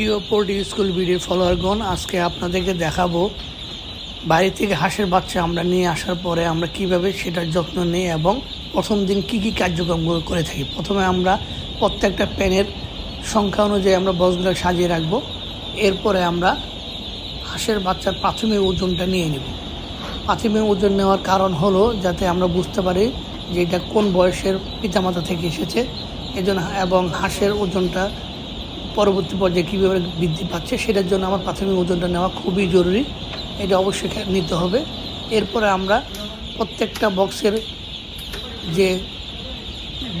প্রিয় poultry school video ফলোয়ারগণ, আজকে আপনাদেরকে দেখাবো বাড়ি থেকে হাঁসের বাচ্চা আমরা নিয়ে আসার পরে আমরা কীভাবে সেটার যত্ন নিই এবং প্রথম দিন কি কি কার্যক্রমগুলো করে থাকি। প্রথমে আমরা প্রত্যেকটা প্যানের সংখ্যা অনুযায়ী আমরা বক্সগুলো সাজিয়ে রাখব। এরপরে আমরা হাঁসের বাচ্চার প্রাথমিক ওজনটা নিয়ে নেব। প্রাথমিক ওজন নেওয়ার কারণ হলো যাতে আমরা বুঝতে পারি যে এটা কোন বয়সের পিতামাতা থেকে এসেছে। এজন্য এবং হাঁসের ওজনটা পরবর্তী পর্যায়ে কীভাবে বৃদ্ধি পাচ্ছে সেটার জন্য আমার প্রাথমিক ওজনটা নেওয়া খুবই জরুরি। এটা অবশ্যই নিতে হবে। এরপরে আমরা প্রত্যেকটা বক্সের যে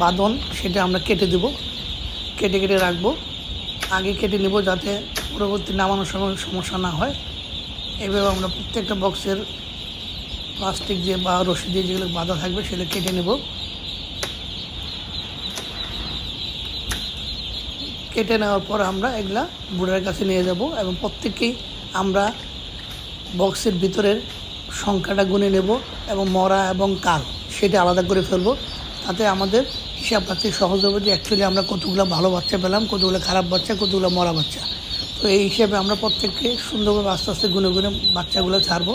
বাঁধন সেটা আমরা কেটে দেব। কেটে কেটে রাখব। আগে কেটে নেব যাতে পরবর্তী নামানোর সময় সমস্যা না হয়। এভাবে আমরা প্রত্যেকটা বক্সের প্লাস্টিক যে বা রশি দিয়ে যেগুলো বাঁধা থাকবে সেগুলো কেটে নেব। কেটে নেওয়ার পর আমরা এগুলা বুড়ার কাছে নিয়ে যাব এবং প্রত্যেকেই আমরা বক্সের ভিতরের সংখ্যাটা গুনে নেব এবং মরা এবং কাল সেটা আলাদা করে ফেলব। তাতে আমাদের হিসাব পাচ্ছি সহজ হবে যে অ্যাকচুয়ালি আমরা কতগুলো ভালো বাচ্চা পেলাম, কতগুলো খারাপ বাচ্চা, কতগুলো মরা বাচ্চা। তো এই হিসাবে আমরা প্রত্যেককে সুন্দরভাবে আস্তে আস্তে গুনে গুনে বাচ্চাগুলো ছাড়বো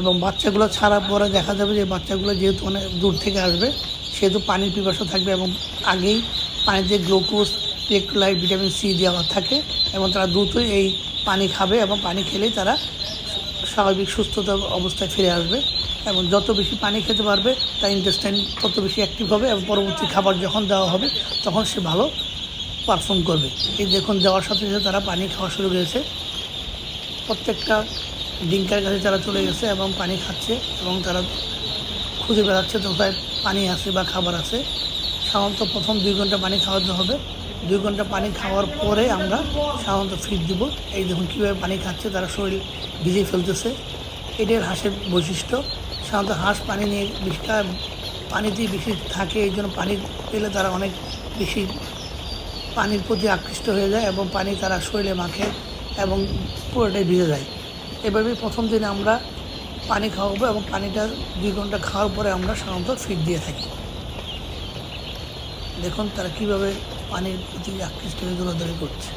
এবং বাচ্চাগুলো ছাড়ার পরে দেখা যাবে যে বাচ্চাগুলো যেহেতু অনেক দূর থেকে আসবে, সেহেতু পানির পিপাসা থাকবে এবং আগেই পানিতে গ্লুকোজ ইলেকট্রোলাইট ভিটামিন সি দেওয়া থাকে এবং তারা দ্রুতই এই পানি খাবে এবং পানি খেলেই তারা স্বাভাবিক সুস্থতা অবস্থায় ফিরে আসবে এবং যত বেশি পানি খেতে পারবে, তার ইন্টেস্টাইন তত বেশি অ্যাক্টিভ হবে এবং পরবর্তী খাবার যখন দেওয়া হবে, তখন সে ভালো পারফর্ম করবে। এই দেখুন, দেওয়ার সাথে সাথে তারা পানি খাওয়া শুরু করেছে। প্রত্যেকটা ডিঙ্কার কাছে তারা চলে গেছে এবং পানি খাচ্ছে এবং তারা খুঁজে বেড়াচ্ছে কোথায় পানি আছে বা খাবার আছে। সাধারণত প্রথম দুই ঘণ্টা পানি খাওয়াতে হবে। দুই ঘণ্টা পানি খাওয়ার পরে আমরা সাধারণত ফিড দিব। এই দেখুন কীভাবে পানি খাচ্ছে, তারা শরীর ভিজে ফেলতেছে। এটাই হাঁসের বৈশিষ্ট্য। সাধারণত হাঁস পানি নিয়ে বেশি পানিতেই বেশি থাকে, এই জন্য পানি পেলে তারা অনেক বেশি পানির প্রতি আকৃষ্ট হয়ে যায় এবং পানি তারা শরীরে মাখে এবং পুরোটাই ভিজে যায়। এভাবে প্রথম দিনে আমরা পানি খাওয়াবো এবং পানিটা দুই ঘণ্টা খাওয়ার পরে আমরা সাধারণত ফিড দিয়ে থাকি। দেখুন তারা কীভাবে পানির প্রতি আকৃষ্ট হয়ে দৌড়াদৌড়ি করছে।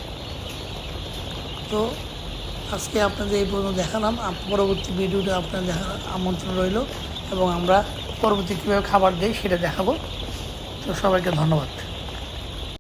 তো আজকে আপনাদের এই পর্যন্ত দেখালাম। পরবর্তী ভিডিওটা আপনার দেখার আমন্ত্রণ রইল এবং আমরা পরবর্তী কীভাবে খাবার দিই সেটা দেখাবো। তো সবাইকে ধন্যবাদ।